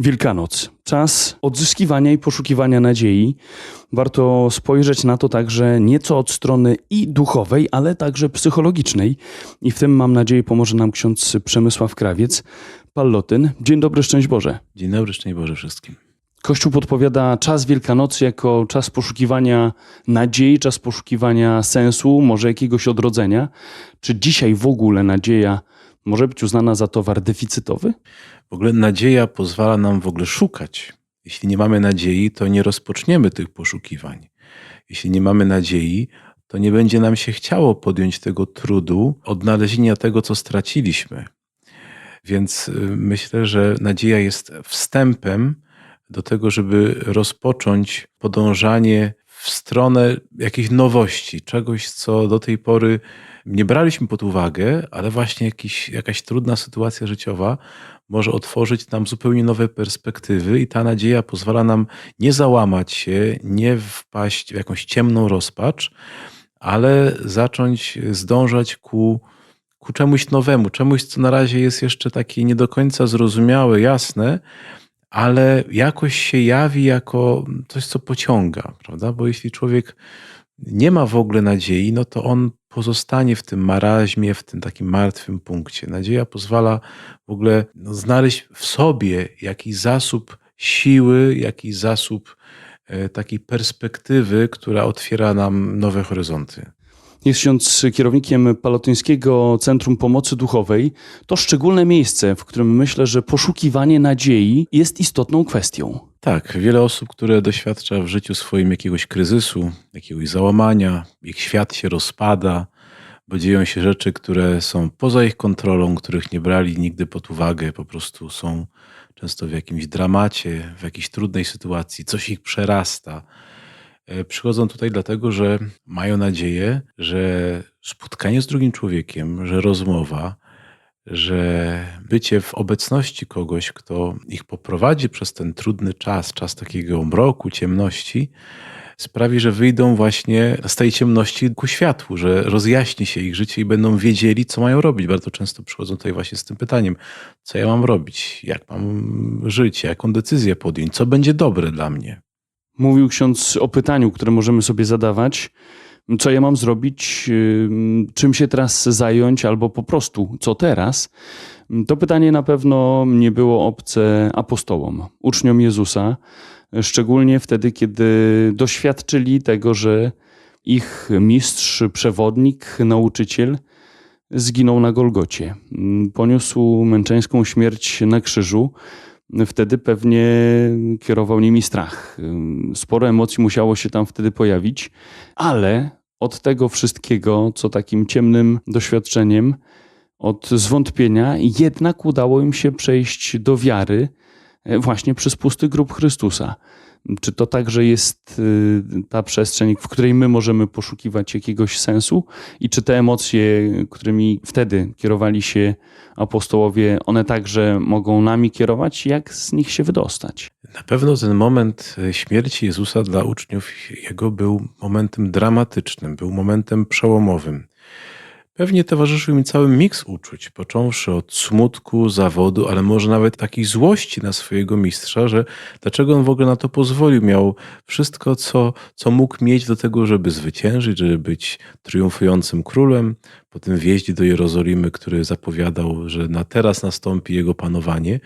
Wielkanoc. Czas odzyskiwania i poszukiwania nadziei. Warto spojrzeć na to także nieco od strony i duchowej, ale także psychologicznej. I w tym mam nadzieję pomoże nam ksiądz Przemysław Krawiec, Pallotyn. Dzień dobry, szczęść Boże. Dzień dobry, szczęść Boże wszystkim. Kościół podpowiada czas Wielkanocy jako czas poszukiwania nadziei, czas poszukiwania sensu, może jakiegoś odrodzenia. Czy dzisiaj w ogóle nadzieja może być uznana za towar deficytowy? W ogóle nadzieja pozwala nam w ogóle szukać. Jeśli nie mamy nadziei, to nie rozpoczniemy tych poszukiwań. Jeśli nie mamy nadziei, to nie będzie nam się chciało podjąć tego trudu odnalezienia tego, co straciliśmy. Więc y, myślę, że nadzieja jest wstępem do tego, żeby rozpocząć podążanie w stronę jakiejś nowości, czegoś, co do tej pory nie braliśmy pod uwagę, ale właśnie jakiś, jakaś trudna sytuacja życiowa może otworzyć nam zupełnie nowe perspektywy, i ta nadzieja pozwala nam nie załamać się, nie wpaść w jakąś ciemną rozpacz, ale zacząć zdążać ku, ku czemuś nowemu, czemuś, co na razie jest jeszcze takie nie do końca zrozumiałe, jasne, ale jakoś się jawi jako coś, co pociąga, prawda? Bo jeśli człowiek nie ma w ogóle nadziei, no to on pozostanie w tym maraźmie, w tym takim martwym punkcie. Nadzieja pozwala w ogóle no, znaleźć w sobie jakiś zasób siły, jakiś zasób e, takiej perspektywy, która otwiera nam nowe horyzonty. Jest ksiądz kierownikiem Palotyńskiego Centrum Pomocy Duchowej. To szczególne miejsce, w którym myślę, że poszukiwanie nadziei jest istotną kwestią. Tak, wiele osób, które doświadcza w życiu swoim jakiegoś kryzysu, jakiegoś załamania, ich świat się rozpada, bo dzieją się rzeczy, które są poza ich kontrolą, których nie brali nigdy pod uwagę, po prostu są często w jakimś dramacie, w jakiejś trudnej sytuacji, coś ich przerasta. E, przychodzą tutaj dlatego, że mają nadzieję, że spotkanie z drugim człowiekiem, że rozmowa, że bycie w obecności kogoś, kto ich poprowadzi przez ten trudny czas, czas takiego mroku, ciemności, sprawi, że wyjdą właśnie z tej ciemności ku światłu, że rozjaśni się ich życie i będą wiedzieli, co mają robić. Bardzo często przychodzą tutaj właśnie z tym pytaniem, co ja mam robić, jak mam żyć, jaką decyzję podjąć, co będzie dobre dla mnie. Mówił ksiądz o pytaniu, które możemy sobie zadawać co ja mam zrobić, czym się teraz zająć, albo po prostu co teraz, to pytanie na pewno nie było obce apostołom, uczniom Jezusa, szczególnie wtedy, kiedy doświadczyli tego, że ich mistrz, przewodnik, nauczyciel zginął na Golgocie. Poniósł męczeńską śmierć na krzyżu. Wtedy pewnie kierował nimi strach. Sporo emocji musiało się tam wtedy pojawić, ale od tego wszystkiego, co takim ciemnym doświadczeniem, od zwątpienia, jednak udało im się przejść do wiary właśnie przez pusty grób Chrystusa. Czy to także jest y, ta przestrzeń, w której my możemy poszukiwać jakiegoś sensu? I czy te emocje, którymi wtedy kierowali się apostołowie, one także mogą nami kierować? Jak z nich się wydostać? Na pewno ten moment e, śmierci Jezusa dla uczniów Jego był momentem dramatycznym, był momentem przełomowym. Pewnie towarzyszył mi cały miks uczuć, począwszy od smutku, zawodu, ale może nawet takiej złości na swojego mistrza, że dlaczego on w ogóle na to pozwolił. Miał wszystko, co, co mógł mieć do tego, żeby zwyciężyć, żeby być triumfującym królem, potem wjeździ do Jerozolimy, który zapowiadał, że na teraz nastąpi jego panowanie.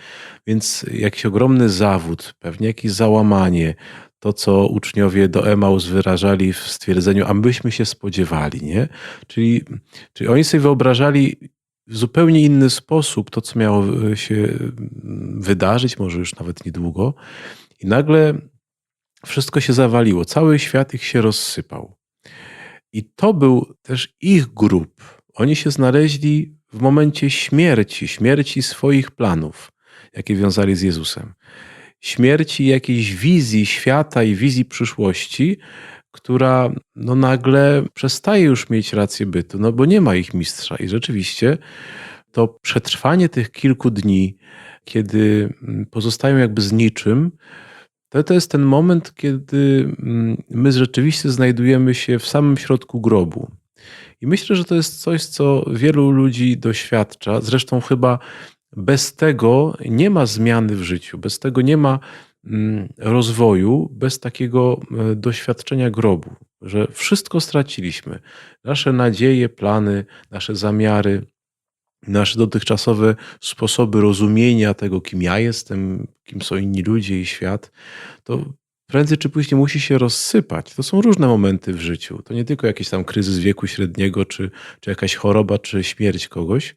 Więc jakiś ogromny zawód, pewnie jakieś załamanie, to, co uczniowie do Emaus wyrażali w stwierdzeniu, a myśmy się spodziewali, nie? Czyli, czyli oni sobie wyobrażali w zupełnie inny sposób to, co miało się wydarzyć, może już nawet niedługo, i nagle wszystko się zawaliło, cały świat ich się rozsypał. I to był też ich grup. Oni się znaleźli w momencie śmierci, śmierci swoich planów, jakie wiązali z Jezusem śmierci jakiejś wizji świata i wizji przyszłości, która no nagle przestaje już mieć rację bytu, no bo nie ma ich mistrza. I rzeczywiście to przetrwanie tych kilku dni, kiedy mm, pozostają jakby z niczym, to, to jest ten moment, kiedy mm, my rzeczywiście znajdujemy się w samym środku grobu. I myślę, że to jest coś, co wielu ludzi doświadcza. Zresztą chyba bez tego nie ma zmiany w życiu, bez tego nie ma mm, rozwoju, bez takiego e, doświadczenia grobu, że wszystko straciliśmy. Nasze nadzieje, plany, nasze zamiary, nasze dotychczasowe sposoby rozumienia tego, kim ja jestem, kim są inni ludzie i świat, to prędzej czy później musi się rozsypać. To są różne momenty w życiu. To nie tylko jakiś tam kryzys wieku średniego, czy, czy jakaś choroba, czy śmierć kogoś,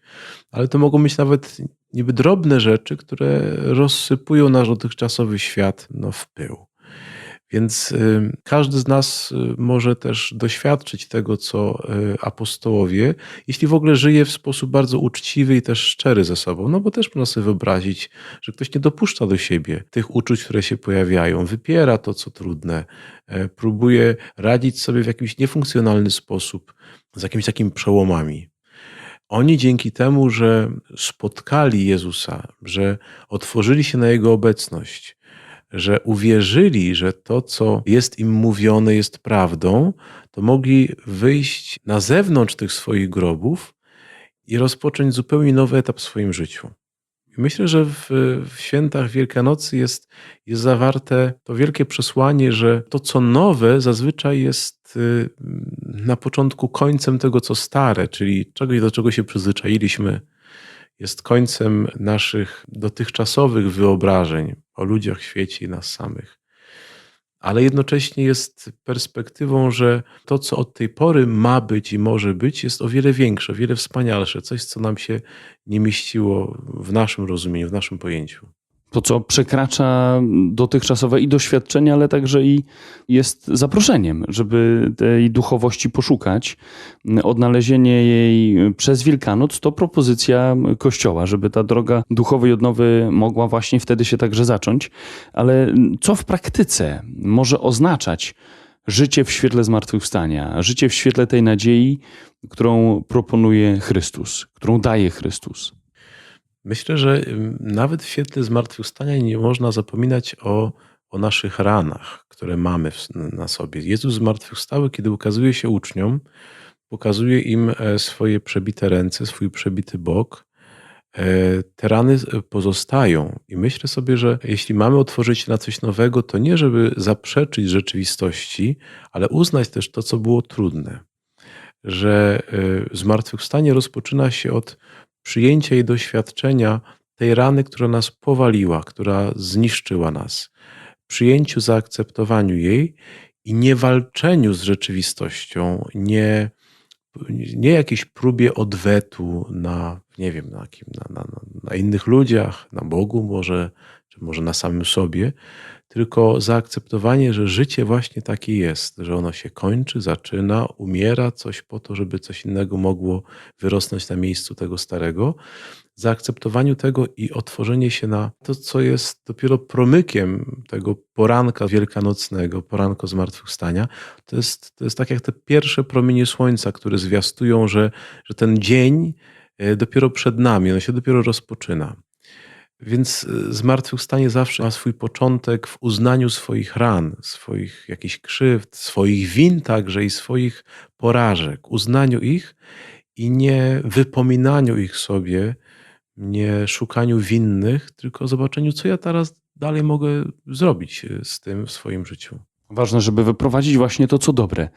ale to mogą być nawet niby drobne rzeczy, które rozsypują nasz dotychczasowy świat no, w pył. Więc y, każdy z nas y, może też doświadczyć tego, co y, apostołowie, jeśli w ogóle żyje w sposób bardzo uczciwy i też szczery ze sobą. No bo też można sobie wyobrazić, że ktoś nie dopuszcza do siebie tych uczuć, które się pojawiają, wypiera to, co trudne, e, próbuje radzić sobie w jakiś niefunkcjonalny sposób z jakimiś takimi przełomami. Oni dzięki temu, że spotkali Jezusa, że otworzyli się na Jego obecność, że uwierzyli, że to, co jest im mówione, jest prawdą, to mogli wyjść na zewnątrz tych swoich grobów i rozpocząć zupełnie nowy etap w swoim życiu. Myślę, że w, w świętach Wielkanocy jest, jest zawarte to wielkie przesłanie, że to, co nowe, zazwyczaj jest y, na początku końcem tego, co stare, czyli czegoś, do czego się przyzwyczailiśmy, jest końcem naszych dotychczasowych wyobrażeń o ludziach, świecie i nas samych. Ale jednocześnie jest perspektywą, że to, co od tej pory ma być i może być, jest o wiele większe, o wiele wspanialsze, coś, co nam się nie mieściło w naszym rozumieniu, w naszym pojęciu. To, co przekracza dotychczasowe i doświadczenia, ale także i jest zaproszeniem, żeby tej duchowości poszukać. Odnalezienie jej przez Wielkanoc to propozycja Kościoła, żeby ta droga duchowej odnowy mogła właśnie wtedy się także zacząć. Ale co w praktyce może oznaczać życie w świetle zmartwychwstania, życie w świetle tej nadziei, którą proponuje Chrystus, którą daje Chrystus? Myślę, że nawet w świetle zmartwychwstania nie można zapominać o, o naszych ranach, które mamy w, na sobie. Jezus zmartwychwstały, kiedy ukazuje się uczniom, pokazuje im e, swoje przebite ręce, swój przebity bok. E, te rany e, pozostają i myślę sobie, że jeśli mamy otworzyć się na coś nowego, to nie żeby zaprzeczyć rzeczywistości, ale uznać też to, co było trudne. Że zmartwychwstanie rozpoczyna się od przyjęcia i doświadczenia tej rany, która nas powaliła, która zniszczyła nas, przyjęciu, zaakceptowaniu jej i nie walczeniu z rzeczywistością, nie, nie jakiejś próbie odwetu na, nie wiem, na, kim, na, na, na innych ludziach, na Bogu może, czy może na samym sobie, tylko zaakceptowanie, że życie właśnie takie jest, że ono się kończy, zaczyna, umiera, coś po to, żeby coś innego mogło wyrosnąć na miejscu tego starego. Zaakceptowaniu tego i otworzenie się na to, co jest dopiero promykiem tego poranka wielkanocnego, poranka zmartwychwstania, to jest, to jest tak jak te pierwsze promienie słońca, które zwiastują, że, że ten dzień e, dopiero przed nami, on się dopiero rozpoczyna. Więc y, zmartwychwstanie zawsze ma swój początek w uznaniu swoich ran, swoich jakichś krzywd, swoich win także i swoich porażek, uznaniu ich i nie wypominaniu ich sobie, nie szukaniu winnych, tylko zobaczeniu, co ja teraz dalej mogę zrobić y, z tym w swoim życiu. Ważne, żeby wyprowadzić właśnie to, co dobre,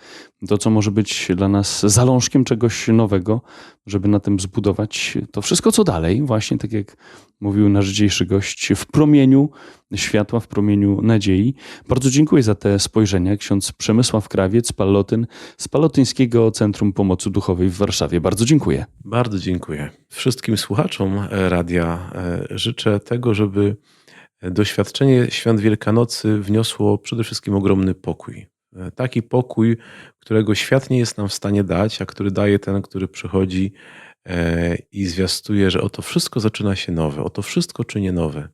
to, co może być dla nas zalążkiem czegoś nowego, żeby na tym zbudować to wszystko, co dalej, właśnie tak jak mówił nasz dzisiejszy gość, w promieniu światła, w promieniu nadziei. Bardzo dziękuję za te spojrzenia. Ksiądz Przemysław Krawiec, Pallotyn z Palotyńskiego Centrum Pomocy Duchowej w Warszawie. Bardzo dziękuję. Bardzo dziękuję. Wszystkim słuchaczom radia e, życzę tego, żeby doświadczenie świąt Wielkanocy wniosło przede wszystkim ogromny pokój. Taki pokój, którego świat nie jest nam w stanie dać, a który daje ten, który przychodzi e, i zwiastuje, że oto wszystko zaczyna się nowe, oto wszystko czyni nowe.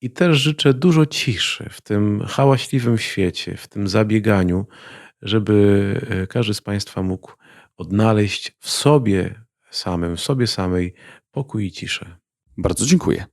I też życzę dużo ciszy w tym hałaśliwym świecie, w tym zabieganiu, żeby e, każdy z Państwa mógł odnaleźć w sobie samym, w sobie samej pokój i ciszę. Bardzo dziękuję.